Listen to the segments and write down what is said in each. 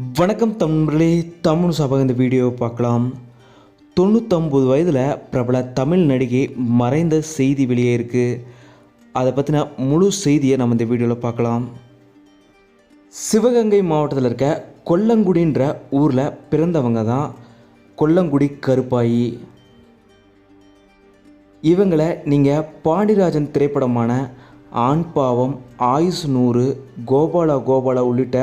வணக்கம் தமிழே தமிழ் சபக இந்த வீடியோவை பார்க்கலாம். தொண்ணூத்தொம்பது வயதில் பிரபல தமிழ் நடிகை மறைந்த செய்தி வெளியே இருக்குது அதை பற்றின முழு செய்தியை நம்ம இந்த வீடியோவில் பார்க்கலாம். சிவகங்கை மாவட்டத்தில் இருக்க கொல்லங்குடின்ற ஊரில் பிறந்தவங்க தான் கொல்லங்குடி கருப்பாயி. இவங்களை நீங்கள் பாண்டிராஜன் திரைப்படமான ஆண் பாவம் ஆயுஷ் நூறு கோபாலா கோபாலா உள்ளிட்ட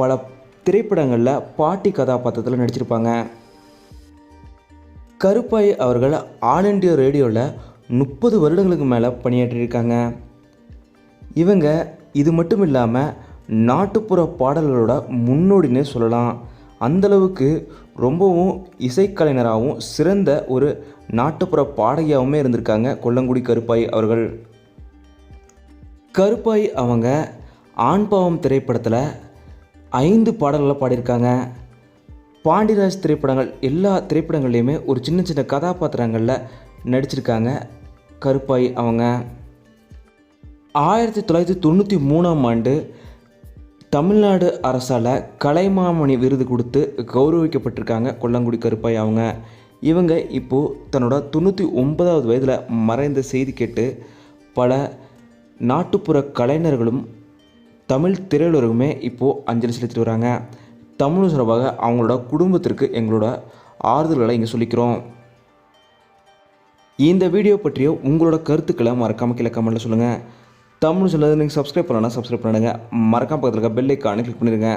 பல திரைப்படங்களில் பாட்டி கதாபாத்திரத்தில் நடிச்சிருப்பாங்க. கருப்பாய் அவர்கள் ஆல் இண்டியா ரேடியோவில் முப்பது வருடங்களுக்கு மேலே பணியாற்றியிருக்காங்க. இவங்க இது மட்டும் இல்லாமல் நாட்டுப்புற பாடல்களோட முன்னோடினே சொல்லலாம். அந்தளவுக்கு ரொம்பவும் இசைக்கலைஞராகவும் சிறந்த ஒரு நாட்டுப்புற பாடகியாகவுமே இருந்திருக்காங்க கொல்லங்குடி கருப்பாய் அவர்கள். கருப்பாய் அவங்க ஆண் பாவம் திரைப்படத்தில் ஐந்து பாடல்களை பாடியிருக்காங்க. பாண்டிராஜ் திரைப்படங்கள் எல்லா திரைப்படங்கள்லையுமே ஒரு சின்ன சின்ன கதாபாத்திரங்களில் நடிச்சிருக்காங்க. கருப்பாய் அவங்க. ஆயிரத்தி தொள்ளாயிரத்தி தொண்ணூற்றி மூணாம் ஆண்டு தமிழ்நாடு அரசால் கலைமாமணி விருது கொடுத்து கௌரவிக்கப்பட்டிருக்காங்க கொல்லங்குடி கருப்பாய் அவங்க. இவங்க இப்போது தன்னோட தொண்ணூற்றி ஒன்பதாவது வயதில் மறைந்த செய்தி கேட்டு பல நாட்டுப்புற கலைஞர்களும் தமிழ் திரையுலகமே இப்போது அஞ்சலி செலுத்திட்டு வராங்க. தமிழ் சார்பாக அவங்களோட குடும்பத்திற்கு எங்களோட ஆறுதல்களை இங்கே சொல்லிக்கிறோம். இந்த வீடியோ பற்றிய உங்களோட கருத்துக்களை மறக்காமல் கீழே கமெண்ட்டில் சொல்லுங்கள் தமிழ் சொல்லுறது நீங்கள் சப்ஸ்கிரைப் பண்ணலன்னா சப்ஸ்கிரைப் பண்ணுங்க. மறக்காம பக்கத்தில் இருக்க பெல் ஐக்கானை கிளிக் பண்ணிடுங்க.